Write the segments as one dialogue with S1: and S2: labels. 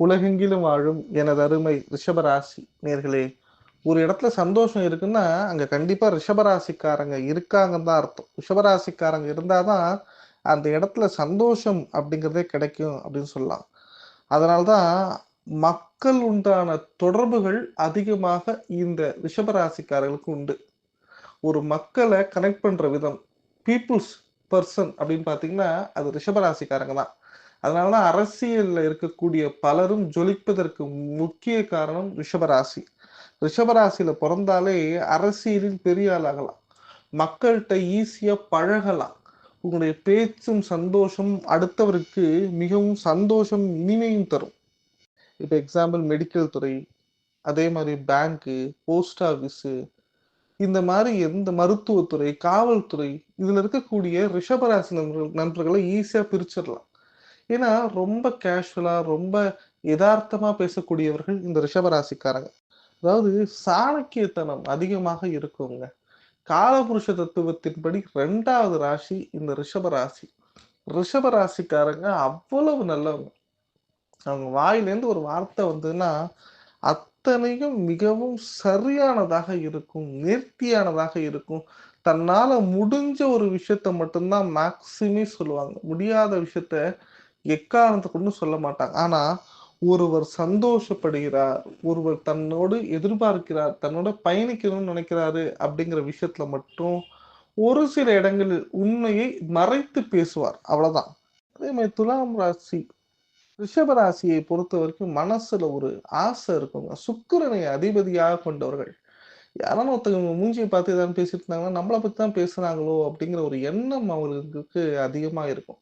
S1: உலகெங்கிலும் வாழும் எனது அருமை ரிஷபராசி நேர்களே ஒரு இடத்துல சந்தோஷம் இருக்குன்னா அங்கே கண்டிப்பாக ரிஷபராசிக்காரங்க இருக்காங்கன்னு தான் அர்த்தம். ரிஷபராசிக்காரங்க இருந்தால் தான் அந்த இடத்துல சந்தோஷம் அப்படிங்கிறதே கிடைக்கும் அப்படின்னு சொல்லலாம். அதனால்தான் மக்கள் உண்டான தொடர்புகள் அதிகமாக இந்த ரிஷபராசிக்காரர்களுக்கு உண்டு. ஒரு மக்களை கனெக்ட் பண்ணுற விதம் பீப்புள்ஸ் பர்சன் அப்படின்னு பார்த்தீங்கன்னா அது ரிஷபராசிக்காரங்க தான். அதனால அரசியல்ல இருக்கக்கூடிய பலரும் ஜொலிப்பதற்கு முக்கிய காரணம் ரிஷபராசி. ரிஷபராசியில பிறந்தாலே அரசியலில் பெரிய ஆளாகலாம். மக்கள்கிட்ட ஈஸியா பழகலாம். உங்களுடைய பேச்சும் சந்தோஷம் அடுத்தவருக்கு மிகவும் சந்தோஷம் இனிமையும் தரும். இப்போ எக்ஸாம்பிள் மெடிக்கல் துறை அதே மாதிரி பேங்க்கு போஸ்ட் ஆஃபீஸு இந்த மாதிரி எந்த மருத்துவத்துறை காவல்துறை இதில் இருக்கக்கூடிய ரிஷபராசி நண்பர்கள் நண்பர்களை ஈஸியாக பிரிச்சிடலாம். ஏன்னா ரொம்ப கேஷுவலா ரொம்ப யதார்த்தமா பேசக்கூடியவர்கள் இந்த ரிஷபராசிக்காரங்க. அதாவது சாணக்கியத்தனம் அதிகமாக இருக்குங்க. காலபுருஷ தத்துவத்தின்படி ரெண்டாவது ராசி இந்த ரிஷபராசி. ரிஷபராசிக்காரங்க அவ்வளவு நல்லவங்க. அவங்க வாயிலேருந்து ஒரு வார்த்தை வந்ததுன்னா அத்தனையும் மிகவும் சரியானதாக இருக்கும் நேர்த்தியானதாக இருக்கும். தன்னால முடிஞ்ச ஒரு விஷயத்த மட்டும்தான் மேக்சிமே சொல்லுவாங்க. முடியாத விஷயத்த எக்காரணத்தை சொல்ல மாட்டாங்க. ஆனா ஒருவர் சந்தோஷப்படுகிறார் ஒருவர் தன்னோடு எதிர்பார்க்கிறார் தன்னோட பயணிக்கணும்னு நினைக்கிறாரு அப்படிங்கிற விஷயத்துல மட்டும் ஒரு சில இடங்களில் உண்மையை மறைத்து பேசுவார். அவ்வளவுதான். அதே மாதிரி துலாம் ராசி ரிஷபராசியை பொறுத்த வரைக்கும் மனசுல ஒரு ஆசை இருக்குங்க. சுக்கிரனை அதிபதியாக கொண்டவர்கள். யாரான ஒருத்தவங்க மூஞ்சியை பார்த்து ஏதாவது பேசிட்டு இருந்தாங்கன்னா நம்மளை பத்தி தான் பேசுறாங்களோ அப்படிங்கிற ஒரு எண்ணம் அவர்களுக்கு அதிகமா இருக்கும்.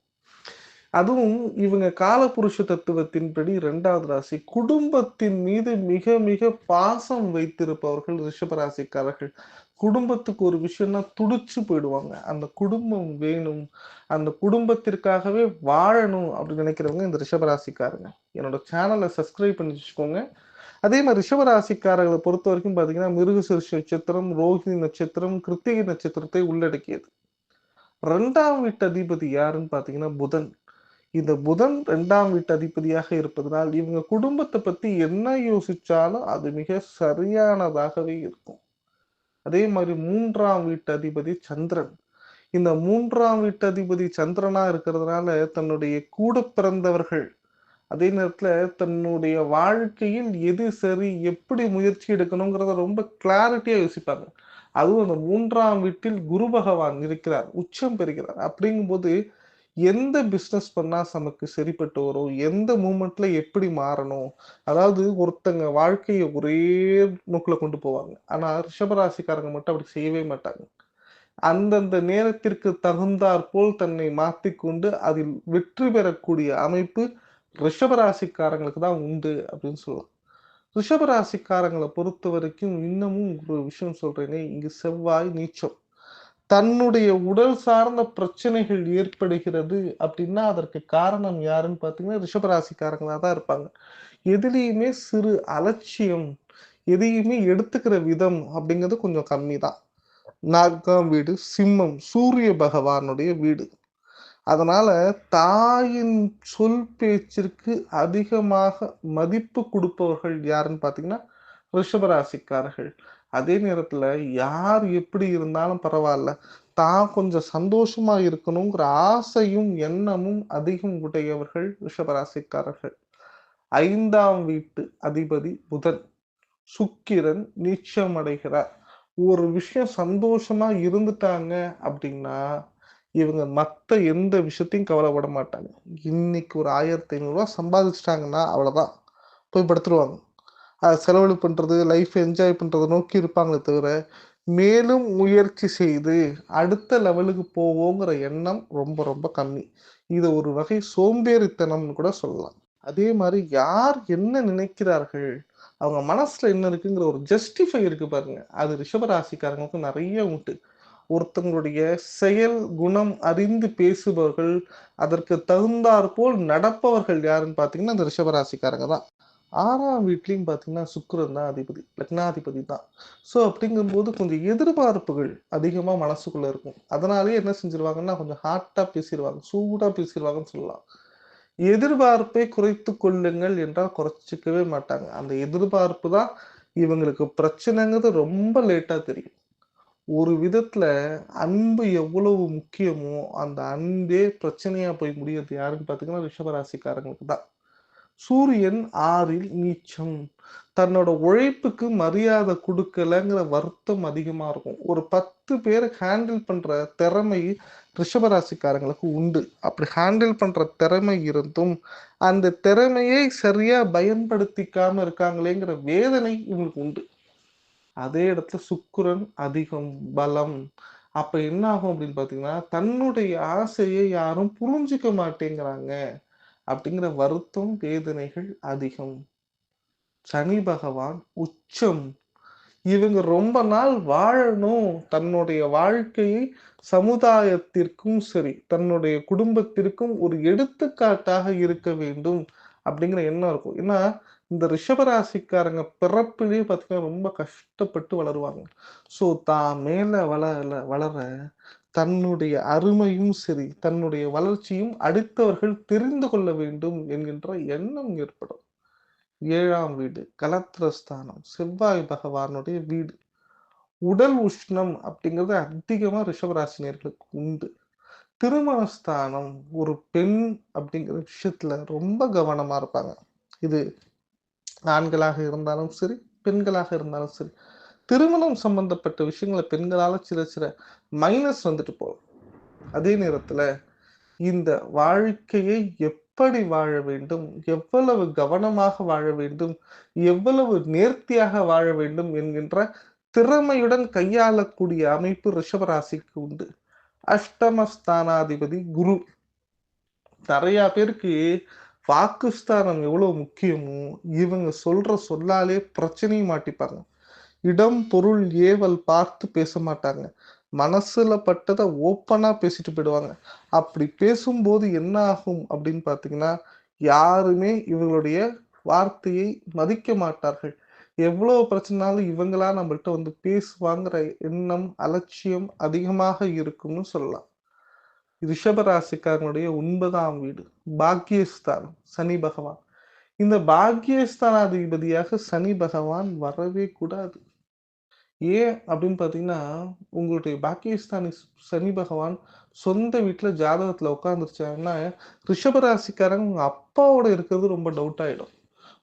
S1: அதுவும் இவங்க காலபுருஷ தத்துவத்தின்படி இரண்டாவது ராசி குடும்பத்தின் மீது மிக மிக பாசம் வைத்திருப்பவர்கள் ரிஷபராசிக்காரர்கள். குடும்பத்துக்கு ஒரு விஷயம்னா துடிச்சு போயிடுவாங்க. அந்த குடும்பம் வேணும் அந்த குடும்பத்திற்காகவே வாழணும் அப்படின்னு நினைக்கிறவங்க இந்த ரிஷபராசிக்காரங்க. என்னோட சேனலை சப்ஸ்கிரைப் பண்ணி வச்சுக்கோங்க. அதே மாதிரி ரிஷபராசிக்காரர்களை பொறுத்த வரைக்கும் பார்த்தீங்கன்னா மிருகசிருஷ நட்சத்திரம் ரோஹிணி நட்சத்திரம் கிருத்திகை நட்சத்திரத்தை உள்ளடக்கியது. ரெண்டாம் வீட்டு அதிபதி யாருன்னு பார்த்தீங்கன்னா புதன். இந்த புதன் ரெண்டாம் வீட்டு அதிபதியாக இருப்பதனால் இவங்க குடும்பத்தை பத்தி என்ன யோசிச்சாலும் அது மிக சரியானதாகவே இருக்கும். அதே மாதிரி மூன்றாம் வீட்டு அதிபதி சந்திரன். இந்த மூன்றாம் வீட்டு அதிபதி சந்திரனா இருக்கிறதுனால தன்னுடைய கூட பிறந்தவர்கள் அதே நேரத்துல தன்னுடைய வாழ்க்கையில் எது சரி எப்படி முயற்சி எடுக்கணுங்கிறத ரொம்ப கிளாரிட்டியா யோசிப்பாங்க. அதுவும் அந்த மூன்றாம் வீட்டில் குரு பகவான் இருக்கிறார் உச்சம் பெறுகிறார். அப்படிங்கும்போது எந்த பிஸ்னஸ் பண்ணால் நமக்கு சரிப்பட்டு வரும்? எந்த மூமெண்ட்ல எப்படி மாறணும்? அதாவது ஒருத்தங்க வாழ்க்கையை ஒரே நோக்கில் கொண்டு போவாங்க. ஆனால் ரிஷபராசிக்காரங்க மட்டும் அப்படி செய்யவே மாட்டாங்க. அந்தந்த நேரத்திற்கு தகுந்தாற் போல் தன்னை மாற்றிக்கொண்டு அதில் வெற்றி பெறக்கூடிய அமைப்பு ரிஷபராசிக்காரங்களுக்கு தான் உண்டு அப்படின்னு சொல்லலாம். ரிஷபராசிக்காரங்களை பொறுத்த வரைக்கும் இன்னமும் ஒரு விஷயம் சொல்றேனே இங்கு செவ்வாய் நீச்சம். தன்னுடைய உடல் சார்ந்த பிரச்சனைகள் ஏற்படுகிறது அப்படின்னா அதற்கு காரணம் யாருன்னு பார்த்தீங்கன்னா ரிஷபராசிக்காரங்களாக தான் இருப்பாங்க. எதுலேயுமே சிறு அலட்சியம் எதையுமே எடுத்துக்கிற விதம் அப்படிங்கிறது கொஞ்சம் கம்மி தான். நான்காம் வீடு சிம்மம் சூரிய பகவானுடைய வீடு. அதனால தாயின் சொல் பேச்சிற்கு அதிகமாக மதிப்பு கொடுப்பவர்கள் யாருன்னு பார்த்தீங்கன்னா ரிஷபராசிக்காரர்கள். அதே நேரத்தில் யார் எப்படி இருந்தாலும் பரவாயில்ல. தான் கொஞ்சம் சந்தோஷமா இருக்கணுங்கிற ஆசையும் எண்ணமும் அதிகம் உடையவர்கள் ரிஷபராசிக்காரர்கள். ஐந்தாம் வீட்டு அதிபதி புதன். சுக்கிரன் நிச்சயம் அடைகிறார் ஒரு விஷயம் சந்தோஷமா இருந்துட்டாங்க அப்படின்னா இவங்க மற்ற எந்த விஷயத்தையும் கவலைப்பட மாட்டாங்க. இன்னைக்கு ஒரு ஆயிரத்தி ஐநூறுரூவா சம்பாதிச்சிட்டாங்கன்னா அவ்வளோதான் போய் படுத்துருவாங்க. அதை செலவழி பண்ணுறது லைஃப் என்ஜாய் பண்ணுறதை நோக்கி இருப்பாங்களே தவிர மேலும் முயற்சி செய்து அடுத்த லெவலுக்கு போவோங்கிற எண்ணம் ரொம்ப ரொம்ப கம்மி. இது ஒரு வகை சோம்பேறித்தனம்னு கூட சொல்லலாம். அதே மாதிரி யார் என்ன நினைக்கிறார்கள் அவங்க மனசுல என்ன இருக்குங்கிற ஒரு ஜஸ்டிஃபை இருக்கு பாருங்க. அது ரிஷபராசிக்காரங்களுக்கு நிறைய உண்டு. ஒருத்தங்களுடைய செயல் குணம் அறிந்து பேசுபவர்கள் அதற்கு தகுந்தாற்போல் நடப்பவர்கள் யாருன்னு பார்த்தீங்கன்னா அந்த ரிஷபராசிக்காரங்க தான். ஆறாம் வீட்லேயும் பார்த்தீங்கன்னா சுக்கரன் தான் அதிபதி லக்னாதிபதி தான். ஸோ அப்படிங்கும்போது கொஞ்சம் எதிர்பார்ப்புகள் அதிகமாக மனசுக்குள்ள இருக்கும். அதனாலேயே என்ன செஞ்சிருவாங்கன்னா கொஞ்சம் ஹார்ட்டாக பேசிடுவாங்க சூடாக பேசிடுவாங்கன்னு சொல்லலாம். எதிர்பார்ப்பை குறைத்து கொள்ளுங்கள் என்றால் குறைச்சிக்கவே மாட்டாங்க. அந்த எதிர்பார்ப்பு தான் இவங்களுக்கு பிரச்சனைங்கிறது ரொம்ப லேட்டாக தெரியும். ஒரு விதத்தில் அன்பு எவ்வளவு முக்கியமோ அந்த அன்பே பிரச்சனையாக போய் முடியறது யாருன்னு பார்த்தீங்கன்னா ரிஷபராசிக்காரங்களுக்கு தான். சூரியன் ஆறில் நீச்சம். தன்னோட உழைப்புக்கு மரியாதை கொடுக்கலங்கிற வருத்தம் அதிகமா இருக்கும். ஒரு பத்து பேரை ஹேண்டில் பண்ற திறமை ரிஷபராசிக்காரங்களுக்கு உண்டு. அப்படி ஹேண்டில் பண்ற திறமை இருந்தும் அந்த திறமையை சரியா பயன்படுத்திக்காம இருக்காங்களேங்கிற வேதனை இவங்களுக்கு உண்டு. அதே இடத்துல சுக்குரன் அதிகம் பலம். அப்ப என்ன ஆகும் அப்படின்னு பாத்தீங்கன்னா தன்னுடைய ஆசையை யாரும் புரிஞ்சுக்க மாட்டேங்கிறாங்க. அப்படிங்கிற வருத்தம் வேதனைகள் அதிகம். சனி பகவான் உச்சம். இவங்க ரொம்ப நாள் வாழணும். தன்னுடைய வாழ்க்கையை சமுதாயத்திற்கும் சரி தன்னுடைய குடும்பத்திற்கும் ஒரு எடுத்துக்காட்டாக இருக்க வேண்டும் அப்படிங்கிற எண்ணம் இருக்கும். ஏன்னா இந்த ரிஷபராசிக்காரங்க பிறப்பிலேயே பார்த்தீங்கன்னா ரொம்ப கஷ்டப்பட்டு வளருவாங்க. ஸோ தான் மேல வளர வளர தன்னுடைய அருமையும் சரி தன்னுடைய வளர்ச்சியும் அடுத்தவர்கள் தெரிந்து கொள்ள வேண்டும் என்கின்ற எண்ணம் ஏற்படும். ஏழாம் வீடு கலத்திரஸ்தானம் செவ்வாய் பகவானுடைய வீடு. உடல் உஷ்ணம் அப்படிங்கிறது அதிகமாக ரிஷபராசினியர்களுக்கு உண்டு. திருமணஸ்தானம் ஒரு பெண் அப்படிங்கிற விஷயத்துல ரொம்ப கவனமா இருப்பாங்க. இது ஆண்களாக இருந்தாலும் சரி பெண்களாக இருந்தாலும் சரி. திருமணம் சம்பந்தப்பட்ட விஷயங்களை பெண்களால் சில சில மைனஸ் வந்துட்டு போகும் அதே நேரத்தில் இந்த வாழ்க்கையை எப்படி வாழ வேண்டும் எவ்வளவு கவனமாக வாழ வேண்டும் எவ்வளவு நேர்த்தியாக வாழ வேண்டும் என்கின்ற திறமையுடன் கையாளக்கூடிய அமைப்பு ரிஷபராசிக்கு உண்டு. அஷ்டமஸ்தானாதிபதி குரு. நிறைய பேருக்கு வாக்குஸ்தானம் எவ்வளவு முக்கியமோ இவங்க சொல்ற சொல்லாலே பிரச்சனையும் மாட்டிப்பாங்க. இடம் பொருள் ஏவல் பார்த்து பேச மாட்டாங்க. மனசுல பட்டதை ஓப்பனா பேசிட்டு போயிடுவாங்க. அப்படி பேசும்போது என்ன ஆகும் அப்படின்னு பாத்தீங்கன்னா யாருமே இவங்களுடைய வார்த்தையை மதிக்க மாட்டார்கள். எவ்வளவு பிரச்சனாலும் இவங்களா நம்மள்கிட்ட வந்து பேசுவாங்கிற எண்ணம் அலட்சியம் அதிகமாக இருக்கும்னு சொல்லலாம். ரிஷபராசிக்காரனுடைய ஒன்பதாம் வீடு பாக்கியஸ்தானம் சனி பகவான். இந்த பாக்கியஸ்தானாதிபதியாக சனி பகவான் வரவே கூடாது. ஏன் அப்படின்னு பார்த்தீங்கன்னா உங்களுடைய பாக்கியஸ்தானி சனி பகவான் சொந்த வீட்டில் ஜாதகத்தில் உட்காந்துருச்சாங்கன்னா ரிஷபராசிக்காரங்க உங்கள் அப்பாவோட இருக்கிறது ரொம்ப டவுட் ஆகிடும்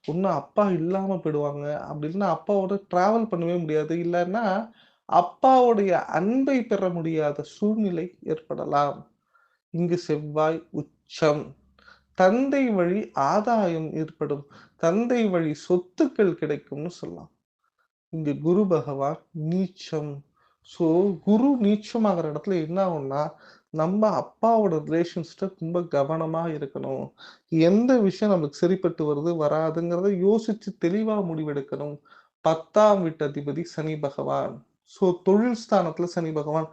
S1: ஒன்றும் அப்பா இல்லாமல் போயிடுவாங்க. அப்படின்னா அப்பாவோட ட்ராவல் பண்ணவே முடியாது. இல்லைன்னா அப்பாவுடைய அன்பை பெற முடியாத சூழ்நிலை ஏற்படலாம். இங்கு செவ்வாய் உச்சம். தந்தை வழி ஆதாயம் ஏற்படும். தந்தை வழி சொத்துக்கள் கிடைக்கும்னு சொல்லலாம். இங்க குரு பகவான் நீச்சம். ஸோ குரு நீச்சம் ஆகிற இடத்துல என்ன ஆகும்னா நம்ம அப்பாவோட ரிலேஷன்ஸ்ட ரொம்ப கவனமா இருக்கணும். எந்த விஷயம் நமக்கு சரிப்பட்டு வருது வராதுங்கிறத யோசிச்சு தெளிவா முடிவெடுக்கணும். பத்தாம் வீட்டு அதிபதி சனி பகவான். ஸோ தொழில் ஸ்தானத்துல சனி பகவான்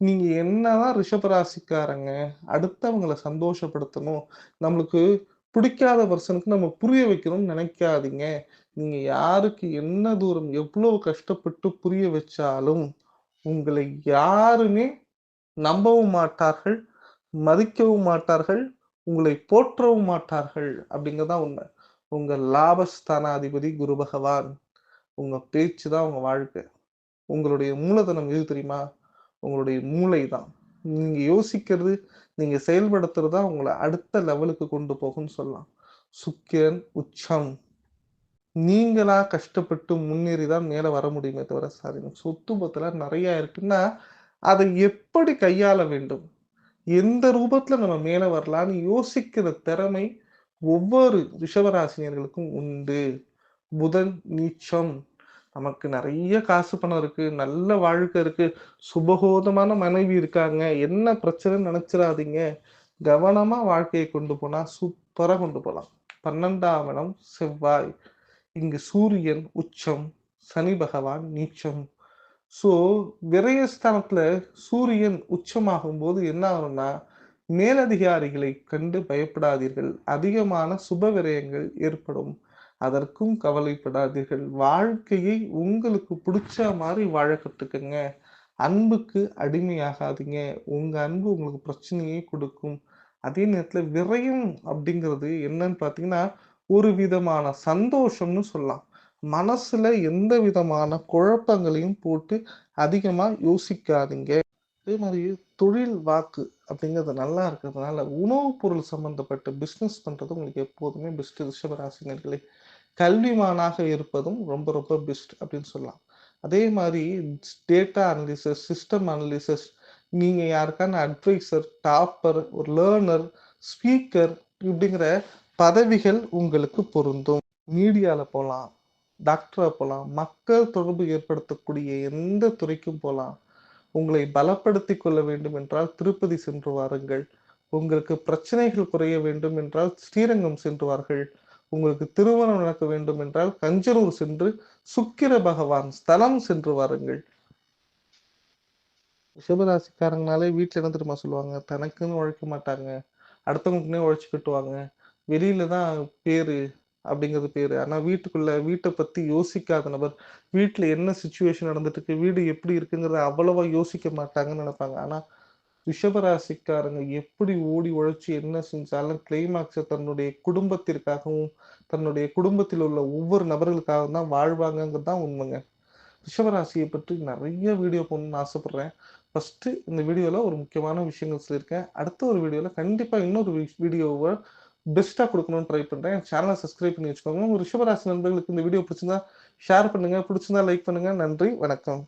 S1: நீங்க என்னதான் ரிஷபராசிக்காரங்க அடுத்தவங்களை சந்தோஷப்படுத்தணும் நம்மளுக்கு பிடிக்காத பர்சனுக்கு நம்ம புரிய வைக்கணும்னு நினைக்காதீங்க. நீங்க யாருக்கு என்ன தூரம் எவ்வளவு கஷ்டப்பட்டு புரிய வச்சாலும் உங்களை யாருமே நம்பவும் மாட்டார்கள் மதிக்கவும் மாட்டார்கள் உங்களை போற்றவும் மாட்டார்கள் அப்படிங்கறதான் உண்மை. உங்க லாபஸ்தானாதிபதி குரு பகவான் உங்க பேச்சு தான் உங்க வாழ்க்கை. உங்களுடைய மூலதனம் எது தெரியுமா? உங்களுடைய மூளை தான் நீங்க யோசிக்கிறது நீங்க செயல்படுத்துறது தான் உங்களை அடுத்த லெவலுக்கு கொண்டு போகும்னு சொல்லலாம். சுக்கிரன் உச்சம். நீங்களா கஷ்டப்பட்டு முன்னேறி தான் மேலே வர முடியுமே தவிர சாரி சொத்து பத்துல நிறைய இருக்குன்னா அதை எப்படி கையாள வேண்டும்? எந்த ரூபத்தில் நம்ம மேலே வரலாம்னு யோசிக்கிற திறமை ஒவ்வொரு ரிஷபராசினியர்களுக்கும் உண்டு. புதன் நீச்சம். நமக்கு நிறைய காசு பணம் இருக்கு நல்ல வாழ்க்கை இருக்கு சுபகோதமான மனைவி இருக்காங்க. என்ன பிரச்சனைன்னு நினைச்சிடாதீங்க கவனமா வாழ்க்கையை கொண்டு போனா சூப்பரா கொண்டு போகலாம் பன்னெண்டாம் இடம் செவ்வாய். இங்கு சூரியன் உச்சம் சனி பகவான் நீச்சம். ஸோ விரயஸ்தானத்தில் சூரியன் உச்சமாகும் போது என்ன ஆகும்னா மேலதிகாரிகளை கண்டு பயப்படாதீர்கள். அதிகமான சுப விரயங்கள் ஏற்படும். அதற்கும் கவலைப்படாதீர்கள். வாழ்க்கையை உங்களுக்கு பிடிச்ச மாதிரி வாழ கற்றுக்கங்க அன்புக்கு அடிமையாகாதீங்க. உங்க அன்பு உங்களுக்கு பிரச்சனையே கொடுக்கும். அதே நேரத்தில் விரயம் அப்படிங்கிறது என்னன்னு பார்த்தீங்கன்னா, ஒரு விதமான சந்தோஷம்னு சொல்லலாம். மனசுல எந்த விதமான குழப்பங்களையும் போட்டு அதிகமா யோசிக்காதீங்க. அதே மாதிரி தொழில் வாக்கு அப்படிங்கிறது நல்லா இருக்கிறதுனால, உணவுப் பொருள் சம்மந்தப்பட்ட பிஸ்னஸ் பண்றது உங்களுக்கு எப்போதுமே பெஸ்ட் ரிஷபராசினர்களே கல்விமானாக இருப்பதும் ரொம்ப ரொம்ப பெஸ்ட் அப்படின்னு சொல்லலாம். அதே மாதிரி டேட்டா அனலிசிஸ், சிஸ்டம் அனலிசிஸ் நீங்க யாருக்கான அட்வைசர், டாப்பர், ஒரு லேர்னர், ஸ்பீக்கர் இப்படிங்கிற பதவிகள் உங்களுக்கு பொருந்தும். மீடியால போலாம், டாக்டரா போலாம், மக்கள் தொடர்பு ஏற்படுத்தக்கூடிய எந்த துறைக்கும் போலாம். உங்களை பலப்படுத்தி கொள்ள வேண்டும் என்றால் திருப்பதி சென்று வாருங்கள். உங்களுக்கு பிரச்சனைகள் குறைய வேண்டும் என்றால் ஸ்ரீரங்கம் சென்று வார்கள் உங்களுக்கு திருமணம் நடக்க வேண்டும் என்றால் கஞ்சனூர் சென்று சுக்கிர பகவான் ஸ்தலம் சென்று வாருங்கள். ரிஷபராசிக்காரங்கனாலே வீட்டில் என்ன தெரியுமா சொல்லுவாங்க? தனக்குன்னு உழைக்க மாட்டாங்க. அடுத்தவங்களுக்குன்னே உழைச்சு கட்டுவாங்க. வெளியில தான் பேரு அப்படிங்கிறது பேரு. ஆனா வீட்டுக்குள்ள வீட்டை பத்தி யோசிக்காத நபர். வீட்டில் என்ன சுச்சுவேஷன் நடந்துட்டு இருக்கு, வீடு எப்படி இருக்குங்கிறத அவ்வளவா யோசிக்க மாட்டாங்கன்னு நினைப்பாங்க ஆனா ரிஷபராசிக்காரங்க எப்படி ஓடி உழைச்சி என்ன செஞ்சாலும் கிளைமாக்ஸ தன்னுடைய குடும்பத்திற்காகவும், தன்னுடைய குடும்பத்தில் உள்ள ஒவ்வொரு நபர்களுக்காகவும் தான் வாழ்வாங்கங்கிறது தான் உண்மைங்க. ரிஷபராசியை பற்றி நிறைய வீடியோ போடணும்னு ஆசைப்படுறேன். ஃபர்ஸ்ட்டு இந்த வீடியோல ஒரு முக்கியமான விஷயங்கள் சொல்லியிருக்கேன். அடுத்த ஒரு வீடியோல கண்டிப்பா இன்னொரு வீடியோவை பெஸ்ட்டாக கொடுக்கணும்னு ட்ரை பண்ணுறேன் என் சேனலை சப்ஸ்கிரைப் பண்ணி வச்சுக்கோங்க. உங்கள் ரிஷபராசி நண்பர்களுக்கு இந்த வீடியோ பிடிச்சிருந்தா ஷேர் பண்ணுங்கள் பிடிச்சிருந்தா லைக் பண்ணுங்கள் நன்றி, வணக்கம்.